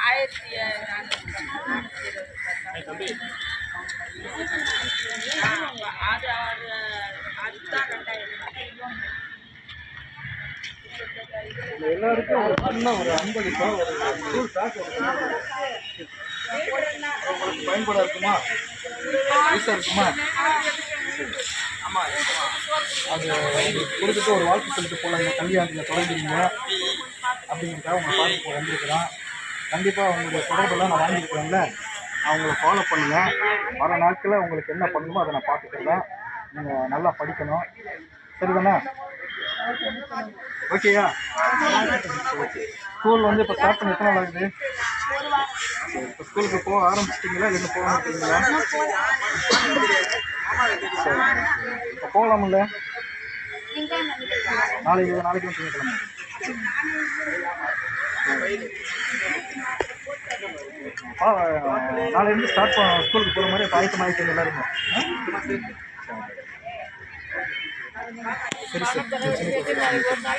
ஆயிரத்தி நானூற்றி அதுதான் ரெண்டாயிரம் எல்லாருக்கும் ஒரு சின்ன ஒரு ஐம்பது ஒரு பேக் உங்களுக்கு பயன்பட இருக்குமா ஈஸியாக இருக்குமா அது கொடுத்துட்டு ஒரு வாழ்த்து சொல்லிட்டு போகலாம் இந்த கல்யாணத்தில் அப்படிங்கிறதுக்காக உங்கள் பார்த்து வந்திருக்கிறோம் கண்டிப்பாக உங்களுடைய தொடர்பெல்லாம் நான் வாங்கியிருக்கிறேன்ல நான் உங்களை ஃபாலோ பண்ணுவேன் வர நாட்களில் உங்களுக்கு என்ன பண்ணணுமோ அதை நான் பார்த்துக்கிறேன் நீங்கள் நல்லா படிக்கணும். சரிதானே? ஓகேயா ஸ்கூல் வந்து இப்போ ஸ்டார்ட் பண்ணி எத்தனை நாள் ஆகுது? சரி இப்போ ஸ்கூலுக்கு போக ஆரம்பிச்சிட்டிங்களா? இல்லை போக மாட்டீங்களா சரி. இப்போ போகலாம்ல நாளைக்கு நாளைக்கு திங்கக்கிழமை நாளையிலேருந்து ஸ்டார்ட் பண்ண ஸ்கூலுக்கு போகிற மாதிரி பாயசம் ஆகிட்டு எல்லாருமே ஆ? சரி சரி சரி சரி